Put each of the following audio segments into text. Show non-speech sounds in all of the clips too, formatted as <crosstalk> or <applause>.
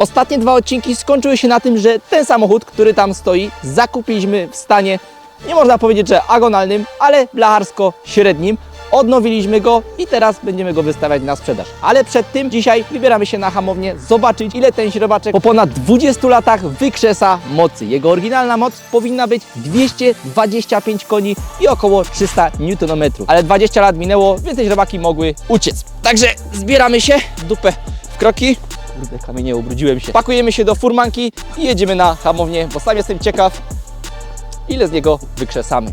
Ostatnie dwa odcinki skończyły się na tym, że ten samochód, który tam stoi, zakupiliśmy w stanie, nie można powiedzieć, że agonalnym, ale blacharsko średnim. Odnowiliśmy go i teraz będziemy go wystawiać na sprzedaż. Ale przed tym dzisiaj wybieramy się na hamownię, zobaczyć ile ten śrubaczek po ponad 20 latach wykrzesa mocy. Jego oryginalna moc powinna być 225 koni i około 300 Nm. Ale 20 lat minęło, więc te śrubaki mogły uciec. Także zbieramy się dupę w kroki. Kurde, kamienie, ubrudziłem się. Pakujemy się do furmanki i jedziemy na hamownię, bo sam jestem ciekaw, ile z niego wykrzesamy.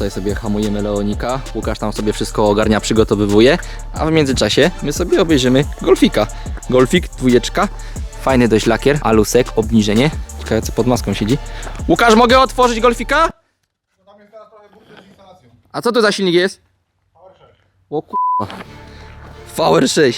Tutaj sobie hamujemy Leonika, Łukasz tam sobie wszystko ogarnia, przygotowywuje, a w międzyczasie my sobie obejrzymy Golfika. Golfik, dwójeczka, fajny dość lakier, alusek, obniżenie. Ciekawe co pod maską siedzi. Łukasz, mogę otworzyć Golfika? A co to za silnik jest? O k***a. VR6.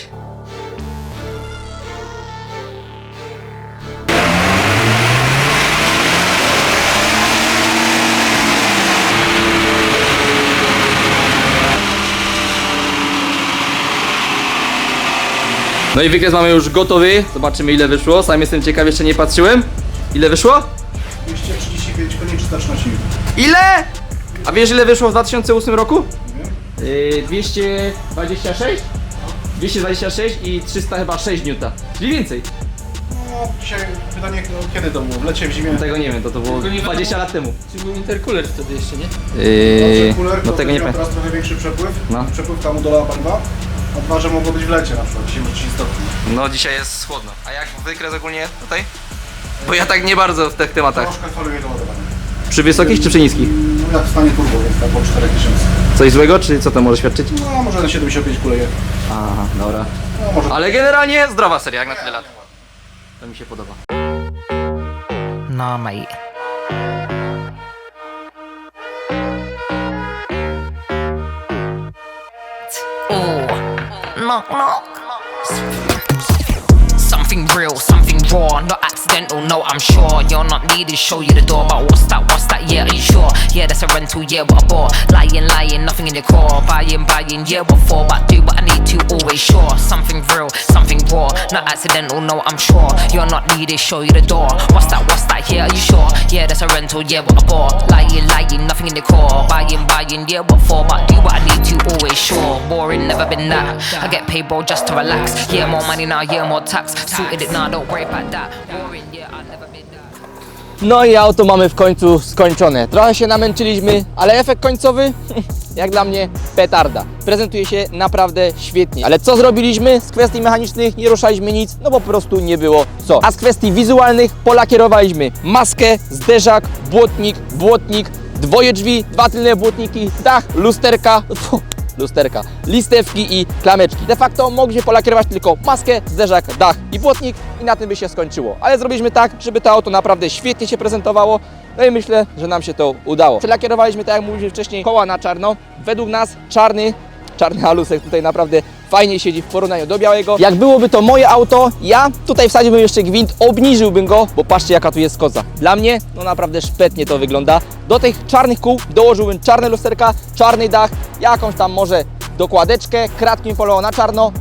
No i wykres mamy już gotowy. Zobaczymy ile wyszło. Sam jestem ciekaw, jeszcze nie patrzyłem. Ile wyszło? 235 koni 313 Ile? A wiesz ile wyszło w 2008 roku? Yy, 226? 226 i 300 chyba 6 newta. Czyli więcej. No dzisiaj pytanie no, kiedy to było? W lecie, w zimie? Tego nie wiem, to to było Tylko nie 20 wiadomo. lat temu. Czy był intercooler wtedy jeszcze, nie? Yy, Dobrze, no to tego nie miał pamiętam. teraz trochę większy przepływ. No. Przepływ tam udolała paliwa. A dwa, że mogło być w lecie na przykład, 10 30 stopni. No dzisiaj jest chłodno. A jak wykres ogólnie tutaj? Bo ja tak nie bardzo w tych tematach. Troszkę faluje do ładowania. Przy wysokich czy przy niskich? No jak w stanie turbo jest, tak po 4000. Coś złego, czy co to może świadczyć? No może na 75 kuleje. Aha, dobra. No może Ale generalnie zdrowa seria, jak na tyle lat. To mi się podoba. Nah, mate. Knock knock. Something real, something raw, not accidental. No, I'm sure you're not needed. Show you the door, but what's that? What's that? Yeah, are you sure? Yeah, that's a rental. Yeah, what a. Lying, lying, nothing in your core. Buying, buying. Yeah, what for? But do what I need to. Always sure. Something real, something raw, not accidental. No, I'm sure you're not needed. Show you the door. What's that? What's that? Yeah, are you sure? Yeah, that's a rental. Yeah, what a bore. Lying, lying, nothing in the core. Buying, buying. Yeah, what for? But do what I need to. Always sure. Boring, never been that. I get paid, bro, just to relax. Yeah, more money now. Yeah, more tax. Suited it now. Don't worry about that. Boring, yeah, I never been that. No i auto mamy w końcu skończone. Trochę się namęczyliśmy, ale efekt końcowy, <laughs> jak dla mnie, petarda. Prezentuje się naprawdę świetnie. Ale co zrobiliśmy? Z kwestii mechanicznych nie ruszaliśmy nic, no bo po prostu nie było co. A z kwestii wizualnych polakierowaliśmy maskę, zderzak, błotnik, błotnik, dwoje drzwi, dwa tylne błotniki, dach, lusterka, <laughs> lusterka, listewki i klameczki. De facto mogliśmy polakierować tylko maskę, zderzak, dach i błotnik i na tym by się skończyło. Ale zrobiliśmy tak, żeby to auto naprawdę świetnie się prezentowało. No i myślę, że nam się to udało. Przelakierowaliśmy, tak jak mówiliśmy wcześniej, koła na czarno. Według nas czarny, czarny halusek tutaj naprawdę fajnie siedzi w porównaniu do białego. Jak byłoby to moje auto, ja tutaj wsadziłbym jeszcze gwint, obniżyłbym go, bo patrzcie jaka tu jest koza. Dla mnie, no naprawdę szpetnie to wygląda. Do tych czarnych kół dołożyłbym czarne lusterka, czarny dach, jakąś tam może dokładeczkę, kratkiem polował na czarno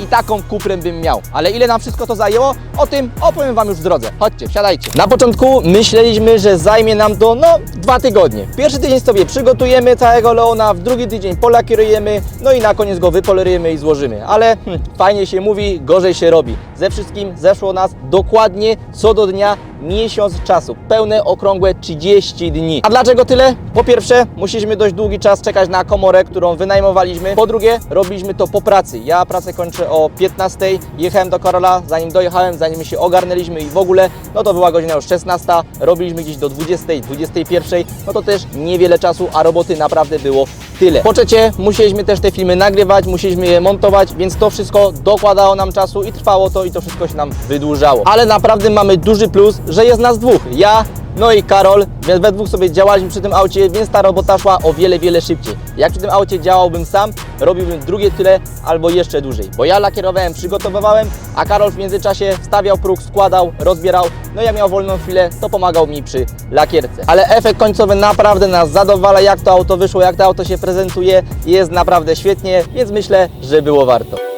i taką kuprę bym miał. Ale ile nam wszystko to zajęło? O tym opowiem Wam już w drodze. Chodźcie, wsiadajcie. Na początku myśleliśmy, że zajmie nam to no dwa tygodnie. Pierwszy tydzień sobie przygotujemy całego Leona, w drugi tydzień polakierujemy, no i na koniec go wypolerujemy i złożymy. Ale hm, fajnie się mówi, gorzej się robi. Ze wszystkim zeszło nas dokładnie co do dnia miesiąc czasu. Pełne, okrągłe 30 dni. A dlaczego tyle? Po pierwsze, musieliśmy dość długi czas czekać na komorę, którą wynajmowaliśmy. Po drugie, robiliśmy to po pracy. Ja pracę kończę o 15, jechałem do Karola, zanim dojechałem, zanim się ogarnęliśmy i w ogóle, no to była godzina już 16, robiliśmy gdzieś do 20, 21, no to też niewiele czasu, a roboty naprawdę było tyle. Po trzecie, musieliśmy też te filmy nagrywać, musieliśmy je montować, więc to wszystko dokładało nam czasu i trwało to i to wszystko się nam wydłużało. Ale naprawdę mamy duży plus, że jest nas dwóch. Ja, no i Karol, więc we dwóch sobie działaliśmy przy tym aucie, więc ta robota szła o wiele, wiele szybciej. Jak przy tym aucie działałbym sam, robiłbym drugie tyle albo jeszcze dłużej. Bo ja lakierowałem, przygotowywałem, a Karol w międzyczasie stawiał próg, składał, rozbierał. No jak miał wolną chwilę, to pomagał mi przy lakierce. Ale efekt końcowy naprawdę nas zadowala, jak to auto wyszło, jak to auto się prezentuje. Jest naprawdę świetnie, więc myślę, że było warto.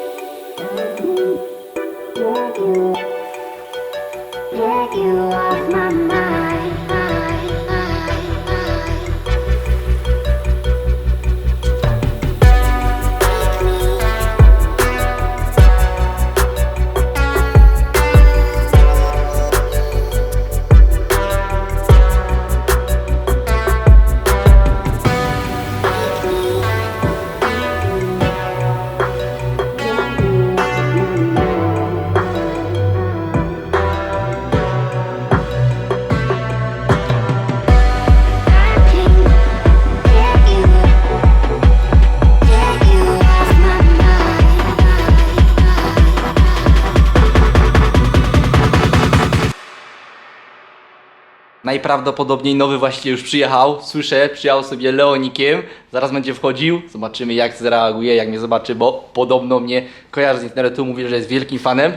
Najprawdopodobniej nowy właściciel już przyjechał. Słyszę, przyjechał sobie Leonikiem. Zaraz będzie wchodził. Zobaczymy jak zareaguje, jak mnie zobaczy, bo podobno mnie kojarzy z internetu. Mówi, że jest wielkim fanem.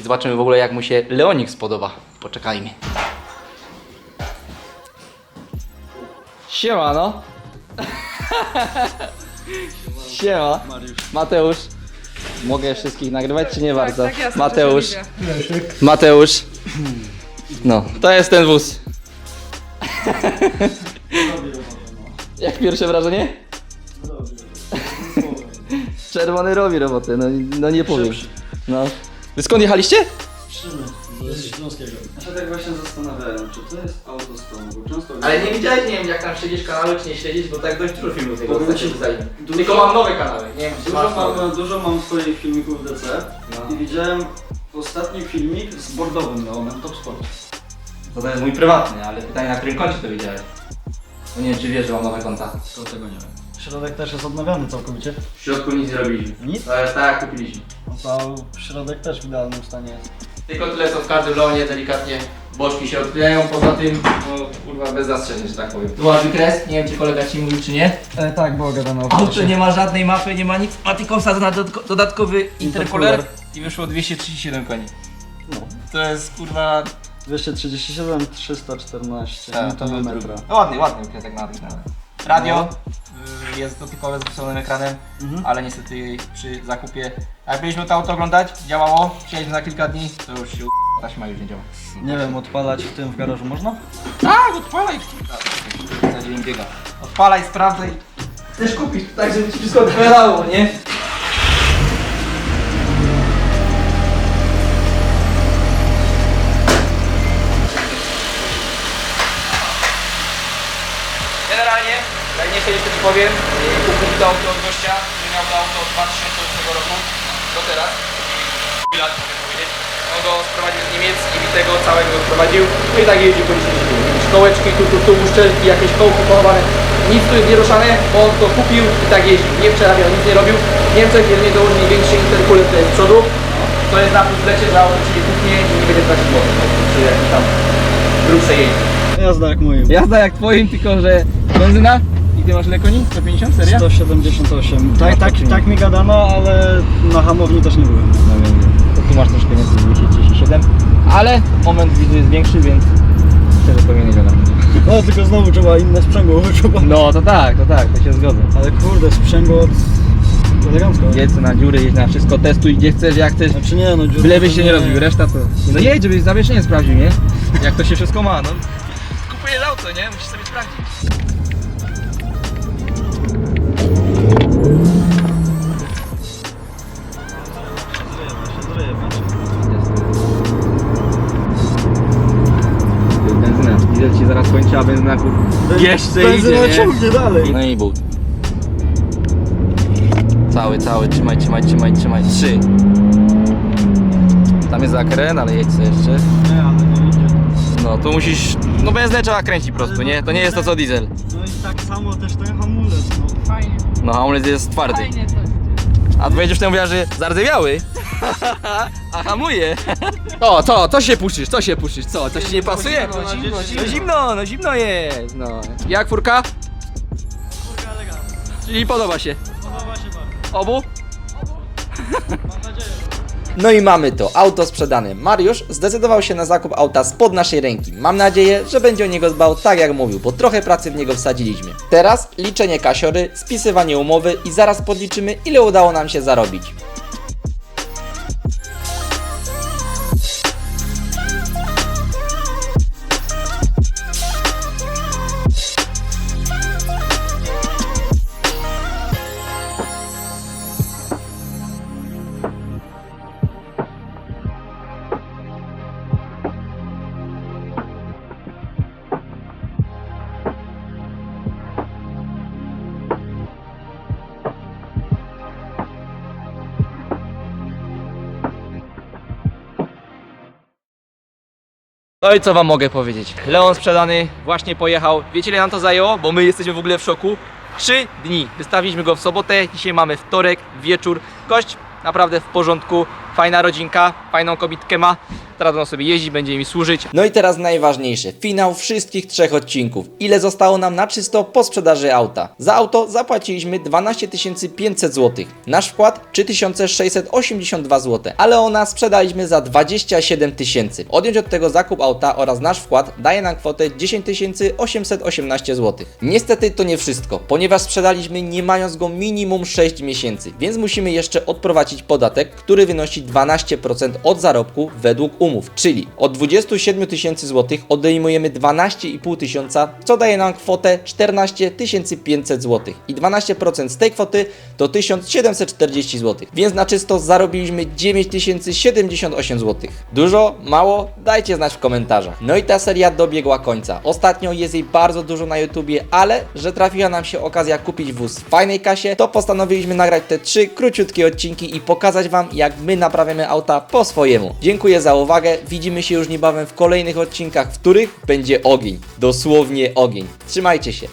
I zobaczymy w ogóle jak mu się Leonik spodoba. Poczekajmy. Siema no. Siema. Mateusz. Mogę wszystkich nagrywać czy nie bardzo? tak, jasne, Mateusz. oczywiście. Mateusz. No, to jest ten wóz. <laughs> Jak pierwsze wrażenie? Czerwony robi robotę, no, no nie powiem. No. Wy skąd jechaliście? Ja się tak właśnie zastanawiałem, czy to jest auto z Kongu. Często Ale nie widziałeś, nie wiem jak tam śledzisz kanalu, czy nie śledzisz, bo tak dość dużo filmów tego Powiem ostatnio ci, wydali. dużo- Tylko mam nowe kanały, nie wiem czy Dużo masz nowe. mam, dużo mam swoich filmików DC No. i widziałem ostatni filmik z bordowym neonem Top Sport. To jest mój prywatny, ale pytanie na którym koncie to widziałeś? No nie wiem czy wiesz, że mam nowe konta. To tego nie wiem. Środek też jest odnawiany całkowicie. W środku nic nie robiliśmy. Nic? To jest tak jak kupiliśmy. No to środek też w idealnym stanie jest. Tylko tyle co w każdym lonie, delikatnie boczki się odklejają, poza tym, no kurwa bez zastrzeżeń, że tak powiem. Tu masz wykres, nie wiem czy kolega ci mówił czy nie. E, tak, było gadane o Auto nie ma żadnej mapy, nie ma nic, ma tylko wsadzony dodatko- dodatkowy intercooler i wyszło 237 koni. No. To jest kurwa... 237, 314 Tak, to Nm. był drugi. No ładny, ładny na tych nawet. Radio y, jest dotykowe z wysokonym ekranem, Mhm. ale niestety przy zakupie, jak byliśmy to auto oglądać, działało, przyjechaliśmy na kilka dni, to już się u- taśma już nie działa. Nie wiem, odpalać w tym w garażu można? Tak, odpalaj. Za dzień biega. Odpalaj, sprawdzaj. Chcesz kupić, tak żeby ci wszystko odpowiadało, nie? Nie chcieliście to powiem, kupili to auto od gościa, który miał to auto od 2008 roku do teraz. I lat mogę powiedzieć. On go sprowadził z Niemiec i mi tego całego sprowadził. No i tak jeździł po 10 dni. Kołeczki, tu, tu, tu, uszczelki, jakieś kołki pochowane. Nic tu jest nieruszane, bo on to kupił i tak jeździł. Nie przerabiał, nic nie robił. W Niemczech jest niedołóż największy intercooler, to jest z przodu. To jest na plus lecie, że auto ci nie kuchnie i nie będzie tracić mocy. Czy jakiś tam grubsze jeździ. Jazda jak moim. Jazda jak twoim, tylko że benzyna i ty masz ile koni? 150? Seria? 178. Tak, tak, tak mi gadano, ale na hamowni też nie byłem. No wiem, to tu masz troszkę więcej, 237. Ale moment widzу jest większy, więc myślę, że powinien wiadomo. No tylko znowu trzeba inne sprzęgło <laughs> wyczuwać. No to tak, to tak, to się zgodzę. Ale kurde, sprzęgło elegancko. Jedź na dziury, jedź na wszystko, testuj gdzie chcesz, jak chcesz. Znaczy nie no, dziury Byleby to się nie rozbił, reszta to... No jedź, żebyś zawieszenie sprawdził, nie? Jak to się wszystko ma, no. Kupujesz auto, nie? Musisz sobie sprawdzić. Jeszcze Benzyna idzie, nie? ciągnie dalej. No i but. Cały, cały, trzymaj, trzymaj, trzymaj, trzymaj. Trzy. Tam jest zakręt, ale jedź sobie jeszcze. Nie, ale nie idzie. No tu musisz, no benzynę trzeba kręcić po prostu, nie? To nie jest to co diesel. No i tak samo też ten hamulec, no. Fajnie, No hamulec jest twardy. fajnie to. A tu będziesz mówiła, że zardzewiały. <laughs> A hamuje. O, co, co się puszczysz, co się puszczysz, co, coś ci nie pasuje? Zimno, zimno, No zimno, no zimno jest, no. Jak furka? Kurka elegancko. Czyli podoba się. Podoba się bardzo. Obu? Mam nadzieję. No i mamy to, auto sprzedane. Mariusz zdecydował się na zakup auta spod naszej ręki. Mam nadzieję, że będzie o niego dbał tak jak mówił, bo trochę pracy w niego wsadziliśmy. Teraz liczenie kasiory, spisywanie umowy i zaraz podliczymy ile udało nam się zarobić. No i co wam mogę powiedzieć? Leon sprzedany, właśnie pojechał. Wiecie ile nam to zajęło? Bo my jesteśmy w ogóle w szoku. Trzy dni. Wystawiliśmy go w sobotę, dzisiaj mamy wtorek, wieczór. Gość naprawdę w porządku, fajna rodzinka, fajną kobitkę ma. Teraz będą sobie jeździć, będzie mi służyć. No i teraz najważniejsze, finał wszystkich trzech odcinków. Ile zostało nam na czysto po sprzedaży auta? Za auto zapłaciliśmy 12 500 zł. Nasz wkład 3682 zł, ale ona sprzedaliśmy za 27 tysięcy. Odjąć od tego zakup auta oraz nasz wkład daje nam kwotę 10 818 zł. Niestety to nie wszystko, ponieważ sprzedaliśmy nie mając go minimum 6 miesięcy, więc musimy jeszcze odprowadzić podatek, który wynosi 12% od zarobku według umów, czyli od 27 tysięcy złotych odejmujemy 12,5 tysiąca, co daje nam kwotę 14 500 zł i 12% z tej kwoty to 1740 zł, więc na czysto zarobiliśmy 9078 zł. Dużo? Mało? Dajcie znać w komentarzach. No i ta seria dobiegła końca. Ostatnio jest jej bardzo dużo na YouTubie, ale że trafiła nam się okazja kupić wóz w fajnej kasie, to postanowiliśmy nagrać te trzy króciutkie odcinki i pokazać Wam, jak my naprawiamy auta po swojemu. Dziękuję za uwagę. Widzimy się już niebawem w kolejnych odcinkach, w których będzie ogień. Dosłownie ogień. Trzymajcie się.